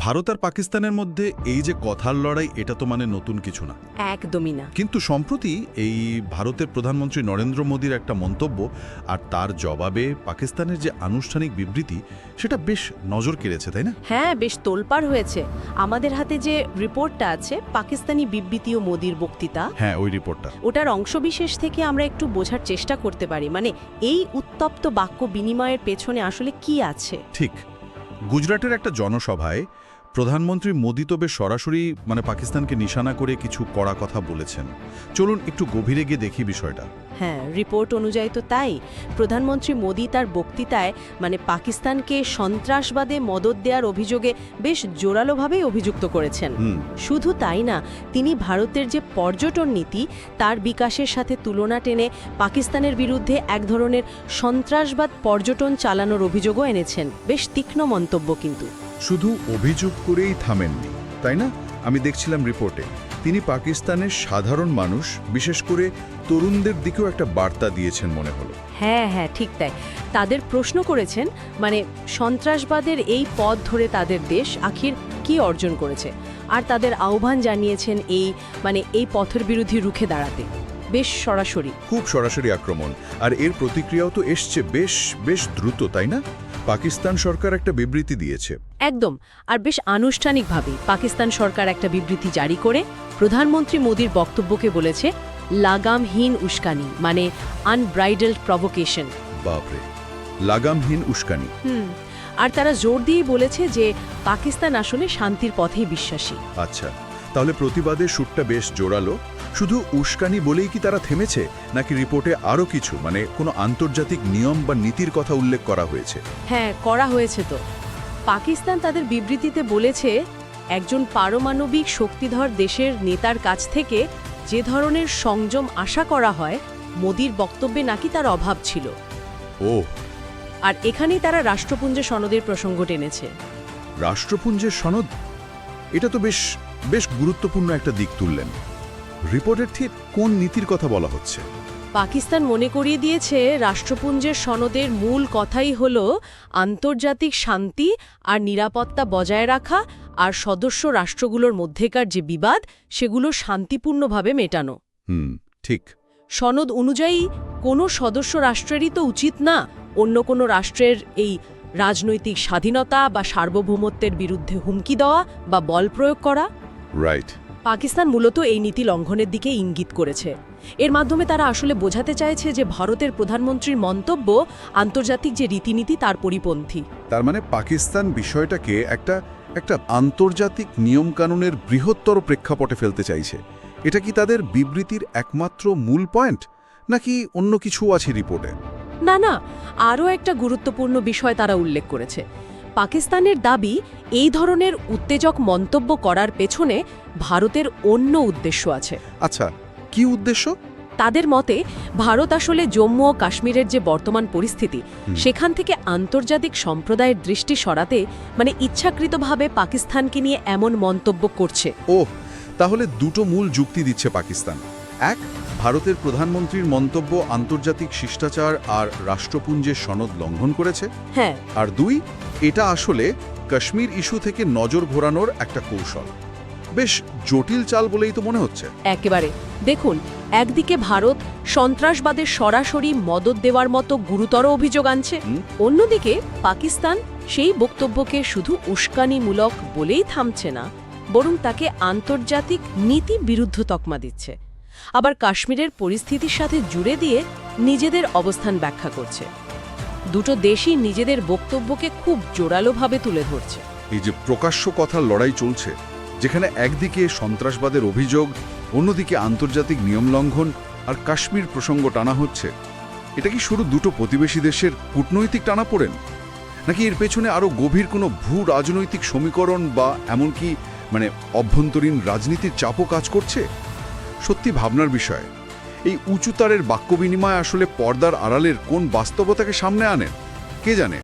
ভারত আর পাকিস্তানের মধ্যে এই যে কথার লড়াই এটা তো মানে নতুন কিছু না। একদমই না। কিন্তু সম্প্রতি এই ভারতের প্রধানমন্ত্রী নরেন্দ্র মোদীর একটা মন্তব্য আর তার জবাবে পাকিস্তানের যে আনুষ্ঠানিক বিবৃতি সেটা বেশ নজর কেড়েছে তাই না? হ্যাঁ বেশ তোলপাড় হয়েছে। আমাদের হাতে যে রিপোর্টটা আছে পাকিস্তানি বিবৃতি ও মোদির বক্তৃতা। হ্যাঁ ওই রিপোর্টটা। ওটার অংশবিশেষ থেকে আমরা একটু বোঝার চেষ্টা করতে পারি। মানে এই উত্তপ্ত বাক্য বিনিময়ের পেছনে আসলে কি আছে? ঠিক। গুজরাটের একটা জনসভায় প্রধানমন্ত্রী মোদী তবে সরাসরি মানে পাকিস্তানকে নিশানা করে কিছু কড়া কথা বলেছেন। চলুন একটু গভীরে গিয়ে দেখি বিষয়টা। হ্যাঁ রিপোর্ট অনুযায়ী তো তাই। প্রধানমন্ত্রী মোদী তার বক্তৃতায় মানে পাকিস্তানকে সন্ত্রাসবাদে মদত দেওয়ার অভিযোগে বেশ জোরালোভাবেই অভিযুক্ত করেছেন। শুধু তাই না তিনি ভারতের যে পর্যটন নীতি তার বিকাশের সাথে তুলনা টেনে পাকিস্তানের বিরুদ্ধে এক ধরনের সন্ত্রাসবাদ পর্যটন চালানোর অভিযোগও এনেছেন। বেশ তীক্ষ্ণ মন্তব্য কিন্তু। শুধু অভিযোগ করেই থামেননি তাই না? আমি দেখছিলাম রিপোর্টে তিনি পাকিস্তানের সাধারণ মানুষ বিশেষ করে তরুণদের দিকেও একটা বার্তা দিয়েছেন মনে হলো। হ্যাঁ হ্যাঁ ঠিক তাই। তাদের প্রশ্ন করেছেন মানে সন্ত্রাসবাদের এই পথ ধরে তাদের দেশ আখির কি অর্জন করেছে? আর তাদের আহ্বান জানিয়েছেন এই মানে এই পথের বিরোধী রুখে দাঁড়াতে। বেশ সরাসরি। খুব সরাসরি আক্রমণ আর এর প্রতিক্রিয়াও তো এসছে বেশ বেশ দ্রুত তাই না? পাকিস্তান সরকার একটা বিবৃতি দিয়েছে। একদম। আর বেশ আনুষ্ঠানিকভাবে পাকিস্তান সরকার একটা বিবৃতি জারি করে প্রধানমন্ত্রী মোদীর বক্তব্যকে বলেছে লাগামহীন উস্কানি মানে আনব্রাইডেলড প্রভোকেশন বাপরে লাগামহীন উস্কানি। হুম। আর তারা জোর দিয়ে বলেছে যে পাকিস্তান আসলে শান্তির পথেই বিশ্বাসী। আচ্ছা। তাহলে প্রতিবাদের সুরটা বেশ জোরালো। শুধু উস্কানি বলেই কি তারা থেমেছে নাকি রিপোর্টে আরও কিছু মানে কোনো আন্তর্জাতিক নিয়ম বা নীতির কথা উল্লেখ করা হয়েছে? হ্যাঁ করা হয়েছে তো। পাকিস্তান তাদের বিবৃতিতে বলেছে একজন পারমাণবিক শক্তিধর দেশের নেতার কাছ থেকে যে ধরনের সংযম আশা করা হয় মোদির বক্তব্যে নাকি তার অভাব ছিল। ও। আর এখানেই তারা রাষ্ট্রপুঞ্জের সনদের প্রসঙ্গ টেনেছে। রাষ্ট্রপুঞ্জের সনদ? এটা তো বেশ বেশ গুরুত্বপূর্ণ একটা দিক তুললেন। রিপোর্টের ঠিক কোন নীতির কথা বলা হচ্ছে? পাকিস্তান মনে করিয়ে দিয়েছে রাষ্ট্রপুঞ্জের সনদের মূল কথাই হল আন্তর্জাতিক শান্তি আর নিরাপত্তা বজায় রাখা আর সদস্য রাষ্ট্রগুলোর মধ্যেকার যে বিবাদ সেগুলো শান্তিপূর্ণভাবে মেটানো। হুম ঠিক। সনদ অনুযায়ী কোনো সদস্য রাষ্ট্রেরই তো উচিত না অন্য কোনো রাষ্ট্রের এই রাজনৈতিক স্বাধীনতা বা সার্বভৌমত্বের বিরুদ্ধে হুমকি দেওয়া বা বল প্রয়োগ করা। রাইট পাকিস্তান মূলত এই নীতি লঙ্ঘনের দিকে ইঙ্গিত করেছে। এর মাধ্যমে তারা আসলে বোঝাতে চাইছে যে ভারতের প্রধানমন্ত্রীর মন্তব্য আন্তর্জাতিক যে রীতিনীতি তার পরিপন্থী। তার মানে পাকিস্তান বিষয়টাকে একটা একটা আন্তর্জাতিক নিয়মকানুনের বৃহত্তর প্রেক্ষাপটে ফেলতে চাইছে। এটা কি তাদের বিবৃতির একমাত্র মূল পয়েন্ট নাকি অন্য কিছু আছে রিপোর্টে? না না আরও একটা গুরুত্বপূর্ণ বিষয় তারা উল্লেখ করেছে। পাকিস্তানের দাবি এই ধরনের উত্তেজক মন্তব্য করার পেছনে ভারতের অন্য উদ্দেশ্য আছে। আচ্ছা কি উদ্দেশ্য? তাদের মতে ভারত আসলে জম্মু ও কাশ্মীরের যে বর্তমান পরিস্থিতি সেখান থেকে আন্তর্জাতিক সম্প্রদায়ের দৃষ্টি সরাতে মানে ইচ্ছাকৃতভাবে পাকিস্তানকে নিয়ে এমন মন্তব্য করছে। ও তাহলে দুটো মূল যুক্তি দিচ্ছে পাকিস্তান। এক ভারতের প্রধানমন্ত্রীর মন্তব্য আন্তর্জাতিক শিষ্টাচার আর রাষ্ট্রপুঞ্জের সনদ লঙ্ঘন করেছে। হ্যাঁ। আর দুই এটা আসলে কাশ্মীর ইস্যু থেকে নজর ঘোরানোর একটা কৌশল। বেশ জটিল চাল বলেই তো মনে হচ্ছে। একেবারে। দেখুন একদিকে ভারত সন্ত্রাসবাদের সরাসরি মদত দেওয়ার মতো গুরুতর অভিযোগ আনছে। অন্যদিকে পাকিস্তান সেই বক্তব্যকে শুধু উস্কানিমূলক বলেই থামছে না বরং তাকে আন্তর্জাতিক নীতি বিরুদ্ধ তকমা দিচ্ছে। আবার কাশ্মীরের পরিস্থিতির সাথে জুড়ে দিয়ে নিজেদের অবস্থান ব্যাখ্যা করছে। দুটো দেশই নিজেদের বক্তব্যকে খুব জোরালোভাবে তুলে ধরছে। এই যে প্রকাশ্য কথার লড়াই চলছে, যেখানে একদিকে সন্ত্রাসবাদের অভিযোগ, অন্যদিকে আন্তর্জাতিক নিয়ম লঙ্ঘন আর কাশ্মীর প্রসঙ্গ টানা হচ্ছে, এটা কি শুধু দুটো প্রতিবেশী দেশের কূটনৈতিক টানা পড়েন নাকি এর পেছনে আরও গভীর কোনো ভূ রাজনৈতিক সমীকরণ বা এমনকি মানে অভ্যন্তরীণ রাজনীতির চাপও কাজ করছে? সত্যি ভাবনার বিষয়। এই উঁচুতারের বাক্য বিনিময় আসলে পর্দার আড়ালের কোন বাস্তবতাকে সামনে আনেন কে জানে?